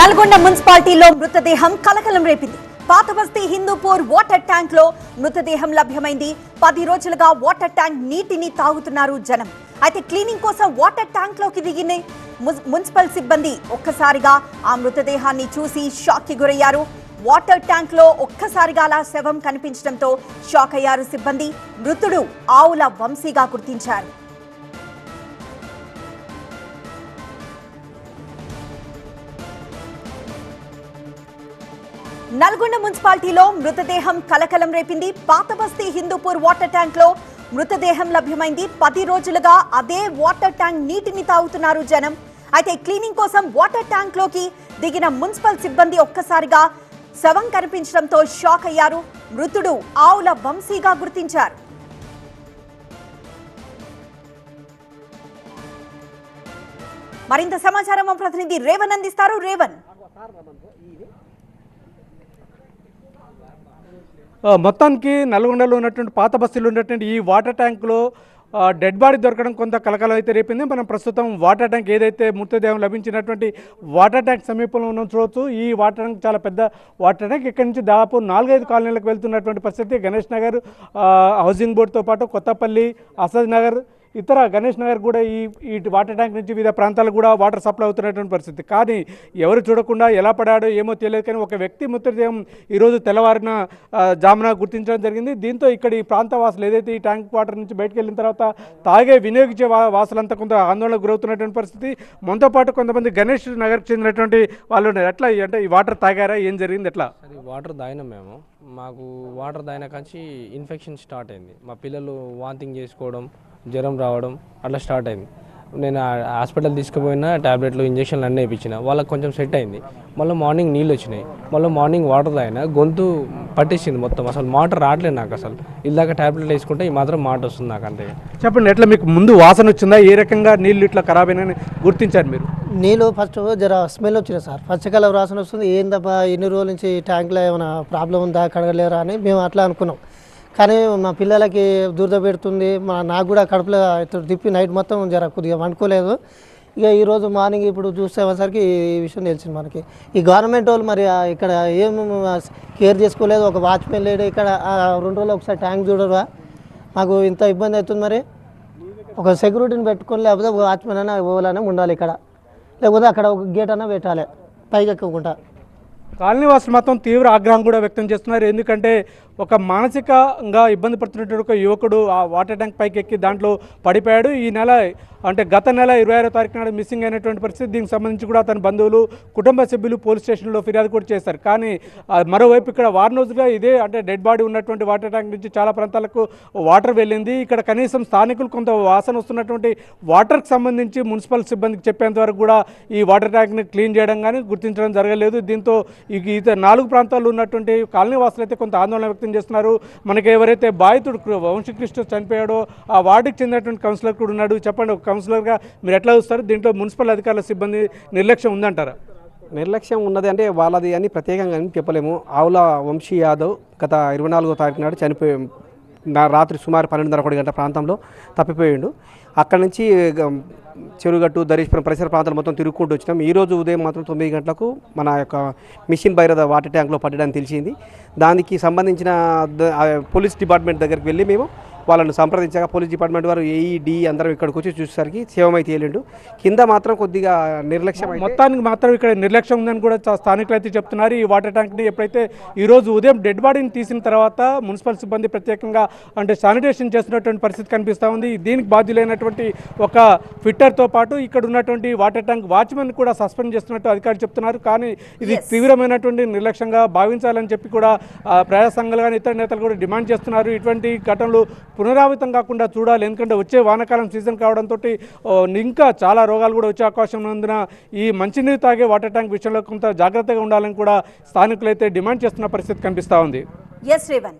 నల్గొండ మున్సిపాలిటీలో మృతదేహం కలకలం రేపింది. పాత బస్తీ హిందూపూర్ వాటర్ ట్యాంక్లో మృతదేహం లభ్యమైంది. పది రోజులుగా వాటర్ ట్యాంక్ నీటిని తాగుతున్నారు జనం. అయితే క్లీనింగ్ కోసం వాటర్ ట్యాంక్లోకి దిగిన మున్సిపల్ సిబ్బంది ఒక్కసారిగా ఆ మృతదేహాన్ని చూసి షాక్కి గురయ్యారు. వాటర్ ట్యాంక్లో ఒక్కసారిగా అలా శవం కనిపించడంతో షాక్ అయ్యారు సిబ్బంది. మృతుడు ఆవుల వంశీగా గుర్తించారు. నల్గొండ మున్సిపాలిటీలో మృతదేహం కలకలం రేపింది. పాత బస్తీ హిందూపూర్ వాటర్ ట్యాంక్లో మృతదేహం లభ్యమైంది. పది రోజులుగా అదే వాటర్ ట్యాంక్ నీటిని తాగుతున్నారు జనం. అయితే క్లీనింగ్ కోసం వాటర్ ట్యాంక్లోకి దిగిన మున్సిపల్ సిబ్బంది ఒక్కసారిగా శవం కనిపించడంతో షాక్ అయ్యారు. మృతుడు ఆవుల వంశీగా గుర్తించారు. మరింత సమాచారం మా ప్రతినిధి రేవన్ అందిస్తారు. రేవన్. మొత్తానికి నల్గొండలో ఉన్నటువంటి పాత బస్సులు ఉన్నటువంటి ఈ వాటర్ ట్యాంక్లో డెడ్ బాడీ దొరకడం కొంత కలకలం అయితే రేపింది. మనం ప్రస్తుతం వాటర్ ట్యాంక్ ఏదైతే మృతదేహం లభించినటువంటి వాటర్ ట్యాంక్ సమీపంలో ఉన్న చూడవచ్చు ఈ వాటర్ ట్యాంక్ చాలా పెద్ద వాటర్ ట్యాంక్. ఇక్కడి నుంచి దాదాపు నాలుగైదు కాలనీలకు వెళ్తున్నటువంటి పరిస్థితి. గణేష్ నగర్ హౌసింగ్ బోర్డుతో పాటు కొత్తపల్లి అసద్ నగర్ ఇతర గణేష్ నగర్ కూడా ఈ ఈ వాటర్ ట్యాంక్ నుంచి వివిధ ప్రాంతాలకు కూడా వాటర్ సప్లై అవుతున్నటువంటి పరిస్థితి. కానీ ఎవరు చూడకుండా ఎలా పడాడో ఏమో తెలియదు కానీ ఒక వ్యక్తి మృతదేహం ఈరోజు తెల్లవారిన జామున గుర్తించడం జరిగింది. దీంతో ఇక్కడ ఈ ప్రాంత వాసులు ఏదైతే ఈ ట్యాంక్ వాటర్ నుంచి బయటకు వెళ్ళిన తర్వాత తాగే వినియోగించే వా- వాసులంతా కొంత ఆందోళనకు గురవుతున్నటువంటి పరిస్థితి. మనతో పాటు కొంతమంది గణేష్ నగర్కి చెందినటువంటి వాళ్ళు ఉన్నారు. ఎట్లా అంటే ఈ వాటర్ తాగారా? ఏం జరిగింది? ఎట్లా? వాటర్ తాగినాం మేము. మాకు వాటర్ తాగిన కాంచి ఇన్ఫెక్షన్ స్టార్ట్ అయింది. మా పిల్లలు వాంతింగ్ చేసుకోవడం జ్వరం రావడం అట్లా స్టార్ట్ అయింది. నేను ఆ హాస్పిటల్ తీసుకుపోయిన టాబ్లెట్లు ఇంజక్షన్లు అన్నీ వేయించిన. వాళ్ళకి కొంచెం సెట్ అయింది. మళ్ళీ మార్నింగ్ నీళ్ళు వచ్చినాయి. మళ్ళీ మార్నింగ్ వాటర్ తాగిన గొంతు పట్టేసింది మొత్తం. అసలు మాట రావట్లేదు నాకు అసలు. ఇలాగ టాబ్లెట్లు వేసుకుంటే ఈ మాత్రం మాట వస్తుంది నాకు అంతే. చెప్పండి ఎట్లా మీకు ముందు వాసన వచ్చిందా? ఏ రకంగా నీళ్ళు ఇట్లా ఖరాబ్ అయినా గుర్తించారు మీరు? నీళ్ళు ఫస్ట్ జర స్మెల్ వచ్చినాయి సార్. పచ్చకలర్ వాసన వస్తుంది. ఏందబ్బా ఎన్ని రోజుల నుంచి ట్యాంక్లో ఏమైనా ప్రాబ్లం ఉందా కడగలేరా అని మేము అట్లా అనుకున్నాం. కానీ మా పిల్లలకి దురద పెడుతుంది. మా నాకు కూడా కడుపులో ఇట్లా తిప్పి నైట్ మొత్తం జర కొద్దిగా వండుకోలేదు. ఇక ఈరోజు మార్నింగ్ ఇప్పుడు చూసేసరికి ఈ విషయం తెలిసింది మనకి. ఈ గవర్నమెంట్ వాళ్ళు మరి ఇక్కడ ఏం కేర్ చేసుకోలేదు. ఒక వాచ్మెన్ లేడు ఇక్కడ. రెండు రోజులు ఒకసారి ట్యాంక్ చూడరా మాకు ఇంత ఇబ్బంది అవుతుంది మరి. ఒక సెక్యూరిటీని పెట్టుకొని లేకపోతే ఒక వాచ్మెన్ అయినా పోవాలనే ఉండాలి ఇక్కడ. లేకపోతే అక్కడ ఒక గేట్ అన్నా పెట్టాలి. పైకి ఎక్కకుండా. కాలనీవాసులు మాత్రం తీవ్ర ఆగ్రహం కూడా వ్యక్తం చేస్తున్నారు. ఎందుకంటే ఒక మానసికంగా ఇబ్బంది పడుతున్నటువంటి ఒక యువకుడు ఆ వాటర్ ట్యాంక్ పైకి ఎక్కి దాంట్లో పడిపోయాడు. ఈ నెల అంటే గత నెల ఇరవై ఆరో తారీఖు నాడు మిస్సింగ్ అయినటువంటి పరిస్థితి. దీనికి సంబంధించి కూడా అతని బంధువులు కుటుంబ సభ్యులు పోలీస్ స్టేషన్లో ఫిర్యాదు కూడా చేశారు. కానీ మరోవైపు ఇక్కడ వారం రోజులుగా ఇదే అంటే డెడ్ బాడీ ఉన్నటువంటి వాటర్ ట్యాంక్ నుంచి చాలా ప్రాంతాలకు వాటర్ వెళ్ళింది. ఇక్కడ కనీసం స్థానికులు కొంత వాసన వస్తున్నటువంటి వాటర్కి సంబంధించి మున్సిపల్ సిబ్బందికి చెప్పేంత వరకు కూడా ఈ వాటర్ ట్యాంక్ని క్లీన్ చేయడం కానీ గుర్తించడం జరగలేదు. దీంతో ఈ ఈ నాలుగు ప్రాంతాల్లో ఉన్నటువంటి కాలనీవాసులు అయితే కొంత ఆందోళన వ్యక్తం చేస్తున్నారు. మనకి ఎవరైతే బాధితుడు కృ- వంశీకృష్ణ చనిపోయాడో ఆ వార్డుకి చెందినటువంటి కౌన్సిలర్ కూడా ఉన్నాడు. చెప్పండి ఒక కౌన్సిలర్గా మీరు ఎట్లా చూస్తారు? దీంట్లో మున్సిపల్ అధికారుల సిబ్బంది నిర్లక్ష్యం ఉందంటారా? నిర్లక్ష్యం ఉన్నది అంటే వాళ్ళది అని ప్రత్యేకంగా అని చెప్పలేము. ఆవుల వంశీ యాదవ్ గత ఇరవై నాలుగో తారీఖు నాడు చనిపోయి రాత్రి సుమారు పన్నెండున్నర ఒకటి గంట ప్రాంతంలో తప్పిపోయిండు. అక్కడి నుంచి చెరుగట్టు దరీశ్వరం పరిసర ప్రాంతాలు మొత్తం తిరుగుకుంటూ వచ్చినాం. ఈరోజు ఉదయం మాత్రం తొమ్మిది గంటలకు మన యొక్క మిషన్ బైరద వాటర్ ట్యాంక్లో పడ్డడానికి తెలిసింది. దానికి సంబంధించిన పోలీస్ డిపార్ట్మెంట్ దగ్గరికి వెళ్ళి మేము వాళ్ళను సంప్రదించగా పోలీస్ డిపార్ట్మెంట్ వారు ఏఈ డి అందరం ఇక్కడికి వచ్చి చూసేసరికి శివమై తేలిండు కింద మాత్రం కొద్దిగా నిర్లక్ష్యం అయితే మొత్తానికి మాత్రం ఇక్కడ నిర్లక్ష్యం ఉందని కూడా స్థానికులు అయితే చెప్తున్నారు. ఈ వాటర్ ట్యాంక్ని ఎప్పుడైతే ఈ రోజు ఉదయం డెడ్ బాడీని తీసిన తర్వాత మున్సిపల్ సిబ్బంది ప్రత్యేకంగా అంటే శానిటేషన్ చేస్తున్నటువంటి పరిస్థితి కనిపిస్తూ ఉంది. దీనికి బాధ్యులైనటువంటి ఒక ఫిట్టర్తో పాటు ఇక్కడ ఉన్నటువంటి వాటర్ ట్యాంక్ వాచ్మెన్ కూడా సస్పెండ్ చేస్తున్నట్టు అధికారులు చెప్తున్నారు. కానీ ఇది తీవ్రమైనటువంటి నిర్లక్ష్యంగా భావించాలని చెప్పి కూడా ప్రజా సంఘాలు కానీ ఇతర నేతలు కూడా డిమాండ్ చేస్తున్నారు. ఇటువంటి ఘటనలు పునరావృతం కాకుండా చూడాలి. ఎందుకంటే వచ్చే వానాకాలం సీజన్ కావడంతో ఇంకా చాలా రోగాలు కూడా వచ్చే అవకాశం ఉన్నందున ఈ మంచినీరు తాగే వాటర్ ట్యాంక్ విషయంలో కొంత జాగ్రత్తగా ఉండాలని కూడా స్థానికులైతే డిమాండ్ చేస్తున్న పరిస్థితి కనిపిస్తూ ఉంది. ఎస్ రేవన్